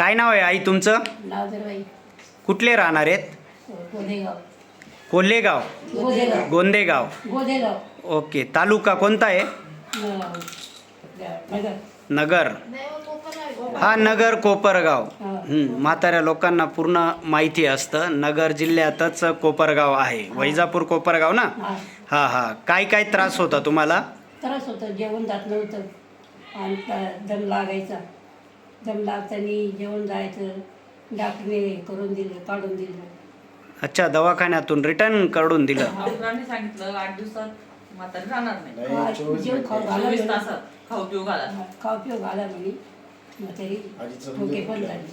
काय नाव आहे आई तुमचं? कुठले राहणार आहेत? गोदेगाव. कोल्हेगाव. गोदेगाव. गोंदेगाव. गोदेगाव. ओके तालुका कोणता आहे? नगर. नगर. हा नगर कोपरगाव. हं, म्हाताऱ्या लोकांना पूर्ण माहिती असतं. नगर जिल्ह्यातच कोपरगाव आहे. वैजापूर कोपरगाव ना? हा. हा हा. काय काय त्रास होता तुम्हाला? त्रास होतं. जेवण जात नव्हतं. आणि त- दम लागायचा. दम लागताना जेवण जायचं डॉक्टरने करून दिलं काढून दिलं. अच्छा दवाखान्यातून रिटर्न काढून दिलं. डॉक्टरांनी सांगितलं आठ दिवसात म्हातारी राहणार नाही. हा, जेवण खाऊ घाला चोवीस म्हणे. तासात खाऊ पिऊ घाला. खाऊ पिऊ घाला म्हणे. मग तरी ठोके पण झाले.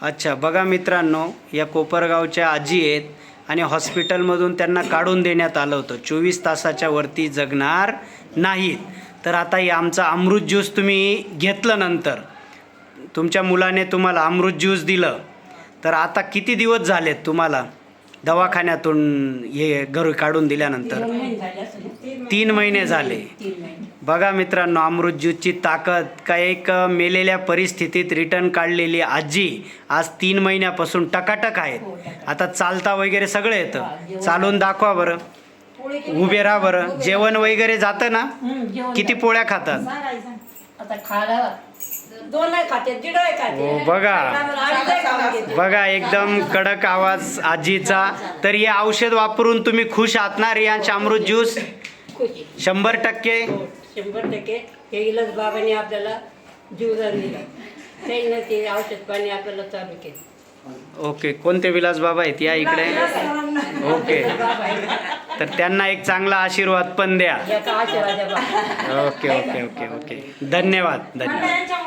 अच्छा बघा मित्रांनो या कोपरगावच्या आजी आहेत आणि हॉस्पिटलमधून त्यांना काढून देण्यात आलं होतं. चोवीस तासाच्या वरती जगणार नाहीत. तर आता हे आमचा अमृत ज्यूस तुम्ही घेतलं नंतर. तुमच्या मुलाने तुम्हाला अमृत ज्यूस दिलं तर आता किती दिवस झालेत तुम्हाला दवाखान्यातून हे घरी काढून दिल्यानंतर? तीन महिने झाले बघा मित्रांनो अमृत ज्यूसची ताकद काय एक मेलेल्या परिस्थितीत रिटर्न काढलेली आजी आज तीन महिन्यापासून टकाटक आहेत. हो. आता चालता वगैरे सगळं येतं चालून दाखवा बरं. उभे राहा बरं. जेवण वगैरे जातं ना? किती. पोळ्या खातात? आता खायला दोन नाही खाते दीड आहे खाते. हो, बघा. बघा एकदम कडक आवाज आजीचा. तर हे औषध वापरून तुम्ही खुश आहात ना रियांश अमृत ज्यूस? शंभर टक्के. हो, शंभर टक्के. हे इलाज बाबांनी आपल्याला जीवदान दिलं. ते औषध पाणी आपल्याला चालू केलं. ओके कोणते विलास बाबा आहेत? या इकडे. ओके. तर त्यांना एक चांगला आशीर्वाद पण द्या. याचा आशीर्वाद आहे बाबा ओके ओके ओके ओके. धन्यवाद धन्यवाद.